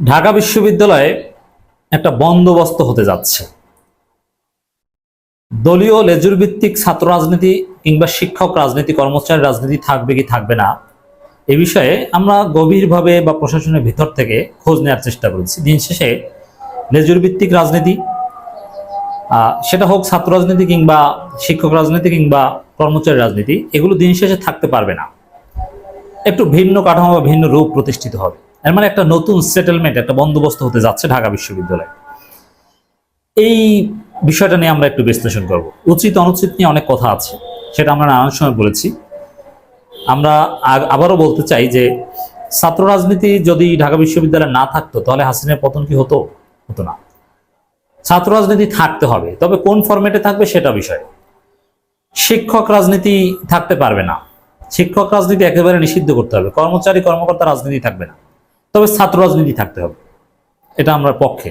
ঢাকা বিশ্ববিদ্যালয়ে একটা বন্দোবস্ত হতে যাচ্ছে। দলীয় লেজুর ভিত্তিক ছাত্র রাজনীতি কিংবা শিক্ষক রাজনীতি, কর্মচারী রাজনীতি থাকবে কি থাকবে না, এ বিষয়ে আমরা গভীরভাবে বা প্রশাসনের ভিতর থেকে খোঁজ নেওয়ার চেষ্টা করেছি। দিন শেষে লেজুর ভিত্তিক রাজনীতি সেটা হোক ছাত্র রাজনীতি কিংবা শিক্ষক রাজনীতি কিংবা কর্মচারী রাজনীতি, এগুলো দিন শেষে থাকতে পারবে না। একটু ভিন্ন কাঠামো বা ভিন্ন রূপ প্রতিষ্ঠিত হবে। এর মানে একটা নতুন সেটেলমেন্ট একটা বন্দোবস্ত হতে যাচ্ছে ঢাকা বিশ্ববিদ্যালয়ে। এই বিষয়টা নিয়ে আমরা একটু বিশ্লেষণ করব। উচিত, অনুচিত নিয়ে অনেক কথা আছে, সেটা আমরা নানান সময় বলেছি। আমরা আবারও বলতে চাই যে ছাত্র রাজনীতি যদি ঢাকা বিশ্ববিদ্যালয়ে না থাকতো, তাহলে হাসিনের পতন কি হতো? হতো না। ছাত্র রাজনীতি থাকতে হবে, তবে কোন ফরম্যাটে থাকবে সেটা বিষয়। শিক্ষক রাজনীতি থাকতে পারবে না। শিক্ষক রাজনীতি একেবারে নিষিদ্ধ করতে হবে। কর্মচারী, কর্মকর্তা রাজনীতি থাকবে না। তবে ছাত্র রাজনীতি থাকতে হবে। এটা আমরা পক্ষে।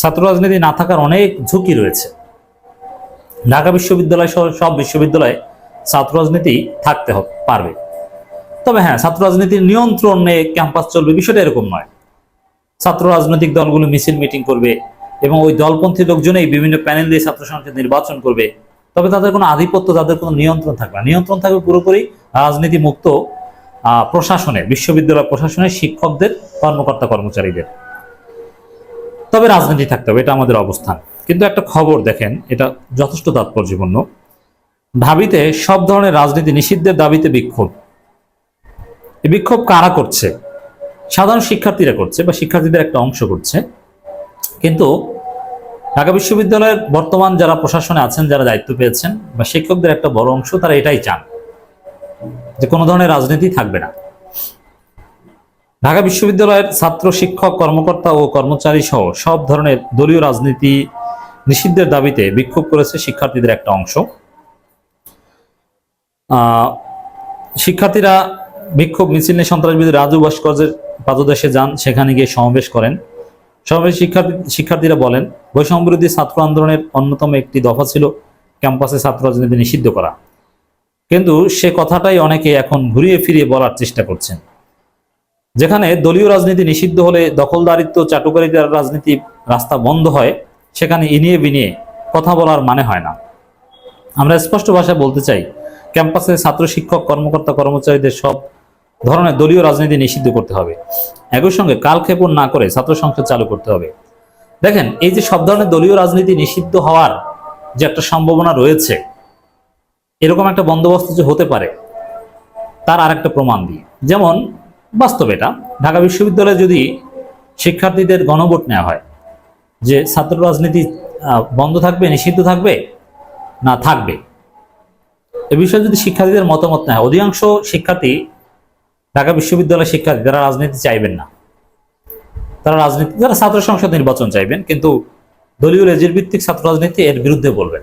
ছাত্র রাজনীতি না থাকার অনেক ঝুঁকি রয়েছে। ঢাকা বিশ্ববিদ্যালয় সহ সব বিশ্ববিদ্যালয়ে ছাত্র রাজনীতি থাকতে হবে, পারবে। তবে হ্যাঁ ছাত্র রাজনীতির নিয়ন্ত্রণে ক্যাম্পাস চলবে বিষয়টা এরকম নয়। ছাত্র রাজনৈতিক দলগুলো মিছিল মিটিং করবে এবং ওই দলপন্থী লোকজনেই বিভিন্ন প্যানেল দিয়ে ছাত্র সংসদ নির্বাচন করবে। তবে তাদের কোনো আধিপত্য, তাদের কোনো নিয়ন্ত্রণ থাকবে না। নিয়ন্ত্রণ থাকবে পুরোপুরি রাজনীতি মুক্ত প্রশাসনে, বিশ্ববিদ্যালয় প্রশাসনে শিক্ষকদের, কর্মকর্তা কর্মচারীদের। তবে রাজনীতি থাকতে হবে, এটা আমাদের অবস্থান। কিন্তু একটা খবর দেখেন, এটা যথেষ্ট তাৎপর্যপূর্ণ। ঢাবিতে সব ধরনের রাজনীতি নিষিদ্ধের দাবিতে বিক্ষোভ। এই বিক্ষোভ কারা করছে? সাধারণ শিক্ষার্থীরা করছে বা শিক্ষার্থীদের একটা অংশ করছে। কিন্তু ঢাকা বিশ্ববিদ্যালয়ের বর্তমান যারা প্রশাসনে আছেন, যারা দায়িত্ব পেয়েছেন বা শিক্ষকদের একটা বড় অংশ, তারা এটাই চান। যে কোনো ধরনের রাজনীতি থাকবে না। ঢাকা বিশ্ববিদ্যালয়ের ছাত্র, শিক্ষক, কর্মকর্তা ও কর্মচারী সহ সব ধরনের দলীয় রাজনীতি নিষিদ্ধের দাবিতে বিক্ষোভ করেছে শিক্ষার্থীদের একটা অংশ। শিক্ষার্থীরা বিক্ষোভ, মিছিল নিয়ে সন্ত্রাসবিদ রাজু ভাস্কর্যের পাদদেশে যান, সেখানে গিয়ে সমাবেশ করেন। সমাবেশ শিক্ষার্থী, শিক্ষার্থীরা বলেন বৈষম্য বিরোধী ছাত্র আন্দোলনের অন্যতম একটি দফা ছিল ক্যাম্পাসে ছাত্র রাজনীতি নিষিদ্ধ করা। কিন্তু সে কথাটাই অনেকে এখন ঘুরিয়ে ফিরিয়ে বলার চেষ্টা করছেন। যেখানে দলীয় রাজনীতি নিষিদ্ধ হলে দখলদারিত্ব, চাটুকারিতার রাজনীতি রাস্তা বন্ধ হয়, সেখানে ইনিয়ে বিনিয়ে কথা বলার মানে হয় না। আমরা স্পষ্ট ভাষায় বলতে চাই, ক্যাম্পাসে ছাত্র শিক্ষক, কর্মকর্তা, কর্মচারীদের সব ধরনের দলীয় রাজনীতি নিষিদ্ধ করতে হবে। একই সঙ্গে কালক্ষেপণ না করে ছাত্র সংসদ চালু করতে হবে। দেখেন, এই যে সব ধরনের দলীয় রাজনীতি নিষিদ্ধ হওয়ার যে একটা সম্ভাবনা রয়েছে এরকম একটা বন্দোবস্ত যে হতে পারে, তার আরেকটা প্রমাণ দিই। যেমন, বাস্তব এটা, ঢাকা বিশ্ববিদ্যালয়ে যদি শিক্ষার্থীদের গণভোট নেওয়া হয়, যে ছাত্র রাজনীতি বন্ধ থাকবে, নিষিদ্ধ থাকবে? না, থাকবে। এ বিষয়ে যদি শিক্ষার্থীদের মতামত নেয় অধিকাংশ শিক্ষার্থী ঢাকা বিশ্ববিদ্যালয়ের শিক্ষার্থী তারা রাজনীতি চাইবেন না। তারা রাজনীতি, যারা ছাত্র সংসদ নির্বাচন চাইবেন, কিন্তু দলীয় লেজের ভিত্তিক ছাত্র রাজনীতি এর বিরুদ্ধে বলবেন।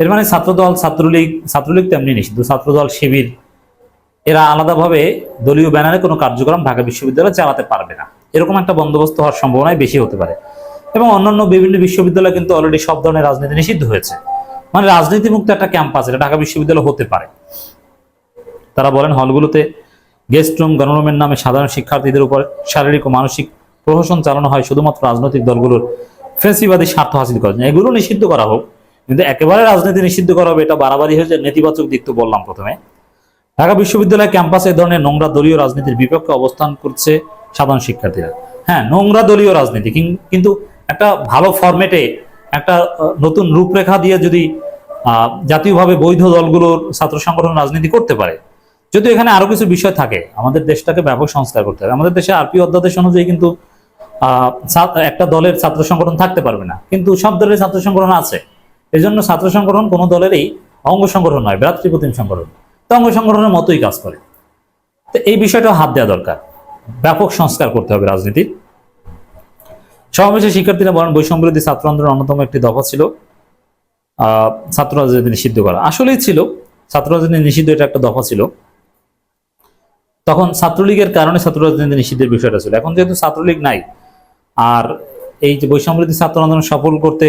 এর মানে ছাত্রদল, ছাত্রলীগ ছাত্রলীগ তেমনি নিষিদ্ধ ছাত্রদল, শিবির, এরা আলাদাভাবে দলীয় ব্যানারে কোনো কার্যক্রম ঢাকা বিশ্ববিদ্যালয়ে চালাতে পারবে না। এরকম একটা বন্দোবস্ত হওয়ার সম্ভাবনাই বেশি হতে পারে। এবং অন্যান্য বিভিন্ন বিশ্ববিদ্যালয় কিন্তু অলরেডি সব ধরনের রাজনীতি নিষিদ্ধ হয়েছে। মানে রাজনীতি মুক্ত একটা ক্যাম্পাস, এটা ঢাকা বিশ্ববিদ্যালয় হতে পারে। তারা বলেন, হলগুলোতে গেস্ট রুম, গণরুমের নামে সাধারণ শিক্ষার্থীদের উপর শারীরিক ও মানসিক প্রহসন চালানো হয়, শুধুমাত্র রাজনৈতিক দলগুলোর ফেসিবাদী স্বার্থ হাসিল করার এগুলো নিষিদ্ধ করা হোক। কিন্তু একেবারে রাজনীতি নিষিদ্ধ করা হবে, এটা বাড়াবাড়ি হয়েছে নেতিবাচক দিক তো বললাম প্রথমে। ঢাকা বিশ্ববিদ্যালয় ক্যাম্পাসে এ ধরনের নোংরা দলীয় রাজনীতির বিপক্ষে অবস্থান করছে সাধারণ শিক্ষার্থীরা। হ্যাঁ নোংরা দলীয় রাজনীতি, কিন- কিন্তু একটা ভালো ফরম্যাটে একটা নতুন রূপরেখা দিয়ে যদি জাতীয়ভাবে বৈধ দলগুলোর ছাত্র সংগঠন রাজনীতি করতে পারে যদি এখানে আরও কিছু বিষয় থাকে। আমাদের দেশটাকে ব্যাপক সংস্কার করতে হবে। আমাদের দেশে আরপি অধ্যাদেশ অনুযায়ী কিন্তু একটা দলের ছাত্র সংগঠন থাকতে পারবে না। কিন্তু সব দলের ছাত্র সংগঠন আছে। এই জন্য ছাত্র সংগঠন কোনো দলেরই অঙ্গ সংগঠন নয়, ভ্রাতৃপ্রতিম সংগঠন। তো অঙ্গ সংগঠনের মতোই কাজ করে। তো এই বিষয়টা হাত দেওয়া দরকার। ব্যাপক সংস্কার করতে হবে রাজনীতির সমাবেশে শিক্ষার্থীরা বলেন, বৈষম্যবিরোধী ছাত্র আন্দোলন অন্যতম একটি দফা ছিল ছাত্র রাজনীতি নিষিদ্ধ করা। আসলেই ছিল, ছাত্র রাজনীতি নিষিদ্ধ এটা একটা দফা ছিল। তখন ছাত্রলীগের কারণে ছাত্র রাজনীতি নিষিদ্ধের বিষয়টা ছিল। এখন যেহেতু ছাত্রলীগ নাই, আর এই যে বৈষম্যবিরোধী ছাত্র আন্দোলন সফল করতে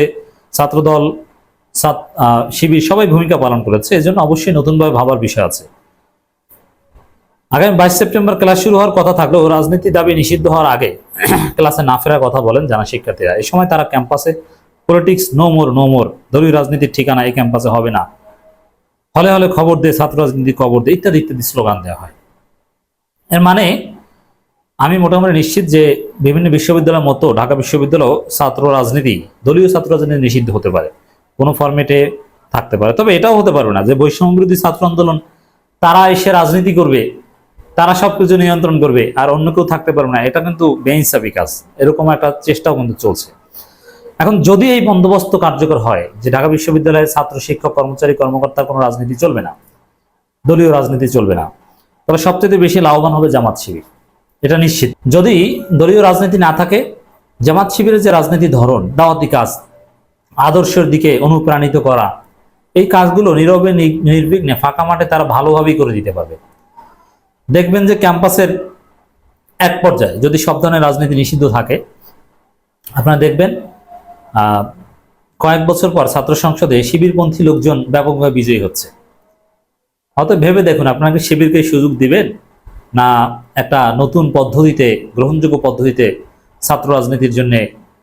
ছাত্রদল শিবির সবাই ভূমিকা পালন করেছে, এজন্য অবশ্যই নতুনভাবে ভাবার বিষয় আছে। আগামী বাইশ সেপ্টেম্বর ক্লাস শুরু হওয়ার কথা থাকলেও রাজনীতি দাবি নিষিদ্ধ হওয়ার আগে ক্লাসে না ফেরার কথা বলেন জানা শিক্ষার্থীরা। এই সময় তারা ক্যাম্পাসে politics no more no more দলীয় রাজনীতির ঠিকানা এই ক্যাম্পাসে হবে না। হলে হলে খবর দিয়ে, ছাত্র রাজনীতি খবর দিয়ে, ইত্যাদি ইত্যাদি স্লোগান দেওয়া হয়। এর মানে আমি মোটামুটি নিশ্চিত যে বিভিন্ন বিশ্ববিদ্যালয়ের মতো ঢাকা বিশ্ববিদ্যালয় ছাত্র রাজনীতি, দলীয় ছাত্র রাজনীতি নিষিদ্ধ হতে পারে। ফরম্যাটে থাকতে পারে। তবে এটাও হতে পারবে না যে বৈষম্য বিরোধী ছাত্র আন্দোলন, তারা এসে রাজনীতি করবে, তারা সবকিছু নিয়ন্ত্রণ করবে, আর অন্য কেউ থাকতে পারবে না, এটা কিন্তু বেইনসাফি কাজ। এরকম একটা চেষ্টাও কিন্তু চলছে। এখন যদি এই বন্দোবস্ত কার্যকর হয়, যে ঢাকা বিশ্ববিদ্যালয়ের ছাত্র, শিক্ষক, কর্মচারী, কর্মকর্তা, কোনো রাজনীতি চলবে না, দলীয় রাজনীতি চলবে না, তবে সবচেয়ে বেশি লাভবান হবে জামাত শিবির। এটা নিশ্চিত। যদি দলীয় রাজনীতি না থাকে, জামাত শিবিরের যে রাজনীতি ধরন, দাওয়াতি কাজ আদর্শের দিকে অনুপ্রাণিত করা। এই কাজগুলো নীরবে নির্বিঘ্নে ফাঁকা মাঠে তারা ভালোভাবেই করে দিতে পারবে। দেখবেন যে ক্যাম্পাসের এক পর্যায়ে যদি সব ধরনের রাজনীতি নিষিদ্ধ থাকে, আপনারা দেখবেন কয়েক বছর পর ছাত্র সংসদে শিবিরপন্থী লোকজন ব্যাপকভাবে বিজয়ী হচ্ছে। হয়তো ভেবে দেখুন আপনাকে শিবিরকে সুযোগ দিবেন? না একটা নতুন পদ্ধতিতে, গ্রহণযোগ্য পদ্ধতিতে ছাত্র রাজনীতির জন্য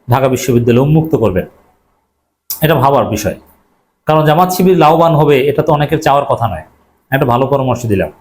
ঢাকা বিশ্ববিদ্যালয় উন্মুক্ত করবেন? এটা ভাবার বিষয়। কারণ জামাত শিবির লাভবান হবে, এটা তো অনেকের চাওয়ার কথা নয়। একটা ভালো পরামর্শ দিলাম।